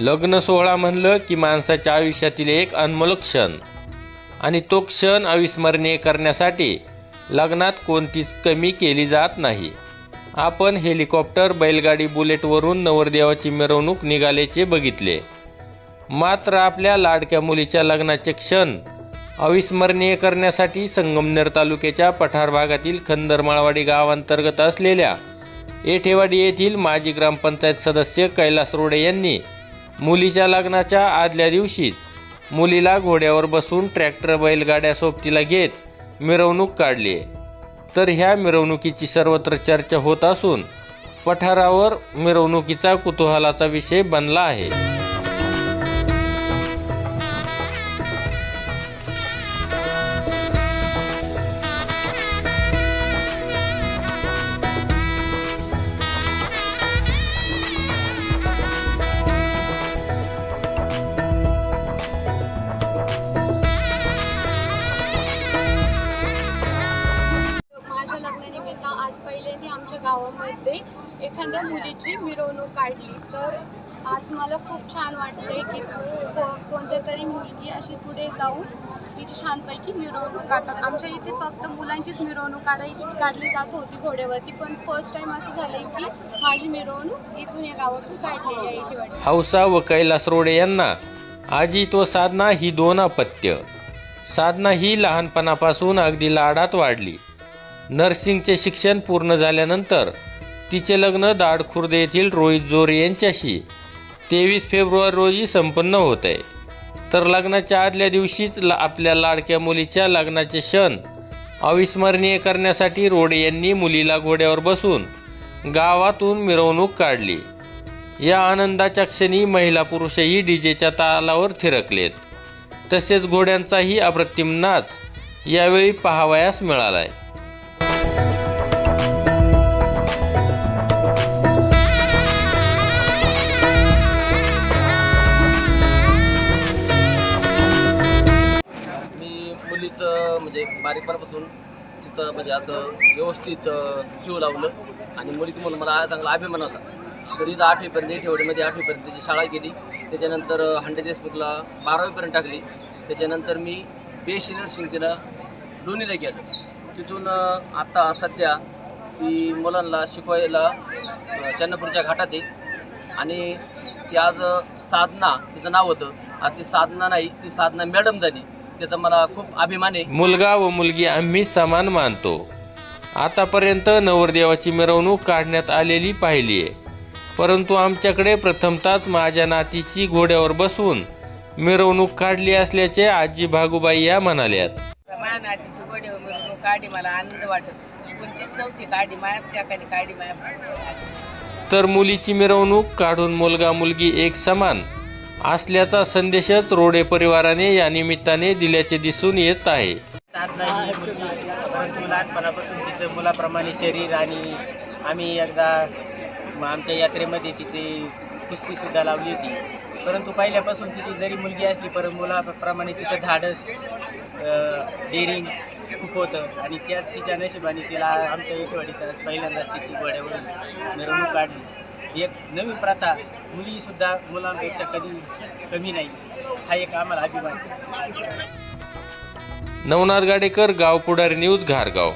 लग्न सोहळा म्हणलं की माणसाच्या आयुष्यातील एक अनमोल क्षण. आणि तो क्षण अविस्मरणीय करण्यासाठी लग्नात कोणतीच कमी केली जात नाही. आपण हेलिकॉप्टर बैलगाडी बुलेटवरून नवरदेवाची मिरवणूक निघाल्याचे बघितले. मात्र आपल्या लाडक्या मुलीच्या लग्नाचे क्षण अविस्मरणीय करण्यासाठी संगमनेर तालुक्याच्या पठार भागातील खंदरमाळवाडी गावांतर्गत असलेल्या येठेवाडी येथील माजी ग्रामपंचायत सदस्य कैलास रोडे यांनी मुलीच्या लग्नाच्या आदल्या दिवशीच मुलीला घोड्यावर बसून ट्रॅक्टर बैलगाड्या सोबतीला घेत मिरवणूक काढली तर ह्या मिरवणुकीची सर्वत्र चर्चा होत असून पठारावर मिरवणुकीचा कुतूहलाचा विषय बनला आहे. आधी आमच्या गावामध्ये एखाद्या मुलीची मिरवणूक काढली. तर आज मला खूप छान वाटतंय की को कोणत्या तरी मुलगी अशी पुढे जाऊन तिची छानपैकी मिरवणूक काढतात. आमच्या इथे फक्त मुलांचीच मिरवणूक काढायची काढली जात होती घोड्यावरती. पण फर्स्ट टाइम असं झालंय की माझी मिरवणूक इथून या गावातून काढलेली आहे इथे हौसा व कैलास रोडे यांना अजित व साधना ही दोन अपत्य. साधना ही लहानपणापासून अगदी लाडात वाढली. नर्सिंगचे शिक्षण पूर्ण झाल्यानंतर तिचे लग्न दाडखुर्द येथील रोहित जोरे यांच्याशी तेवीस फेब्रुवारी रोजी संपन्न होत. आहे तर लग्नाच्या आदल्या दिवशीच ला आपल्या लाडक्या मुलीच्या लग्नाचे क्षण अविस्मरणीय करण्यासाठी रोडे यांनी मुलीला घोड्यावर बसून गावातून मिरवणूक काढली. या आनंदाच्या क्षणी महिला पुरुषही डीजेच्या तालावर थिरकलेत. तसेच घोड्यांचाही अप्रतिम नाच यावेळी पाहावयास मिळाला आहे म्हणजे बारीकपणापासून तिचं म्हणजे असं व्यवस्थित जीव लावलं आणि मुलगी म्हणून मला चांगला अभिमान होता. तर इथं आठवीपर्यंत ठेवडीमध्ये आठवीपर्यंत त्याची शाळा गेली. त्याच्यानंतर हंडे देशमुखला बारावीपर्यंत टाकली. त्याच्यानंतर मी बेशी नर्सिंग तिला लोणीला गेलो. तिथून आत्ता सध्या ती मुलांना शिकवायला चन्नपूरच्या घाटात आहे. आणि ती आज साधना तिचं नाव होतं. आज ती साधना नाही ती साधना मॅडम झाली. त्याचा मला खूप अभिमान आहे. मुलगा व मुलगी आम्ही समान मानतो. आतापर्यंत नवरदेवाची मिरवणूक काढण्यात आलेली पाहिली आहे. परंतु आमच्याकडे प्रथमताच माझ्या नातीची घोड्यावर बसवून मिरवणूक काढली असल्याचे आजी भागुबाई या म्हणाल्यात. माझ्या नातीची गोडे मिरवणूक काढी मला आनंद वाटत कोणचीच नव्हती काढी काढी माया तर मुलीची मिरवणूक काढून मुलगा मुलगी एक समान असल्याचा संदेशच रोडे परिवाराने या निमित्ताने दिल्याचे दिसून येत आहे. साधना नाही मुलगी परंतु लहानपणापासून तिचं मुलाप्रमाणे शरीर आणि आम्ही एकदा आमच्या यात्रेमध्ये तिची कुस्तीसुद्धा लावली होती. परंतु पहिल्यापासून तिची जरी मुलगी असली परंतु मुलाप्रमाणे तिचं धाडस डेअरिंग खूप होतं. आणि त्याच तिच्या नशिबाने तिला आमच्या इथवाडीत पहिल्यांदाच तिची गोड्यावरून मिरवणूक काढली. एक नवी प्रथा. मुलीसुद्धा मुलांपेक्षा कधी कमी नाही. हा एक आम्हाला अभिमान. नवनाथ गाडेकर गाव पुढारी न्यूज घारगाव.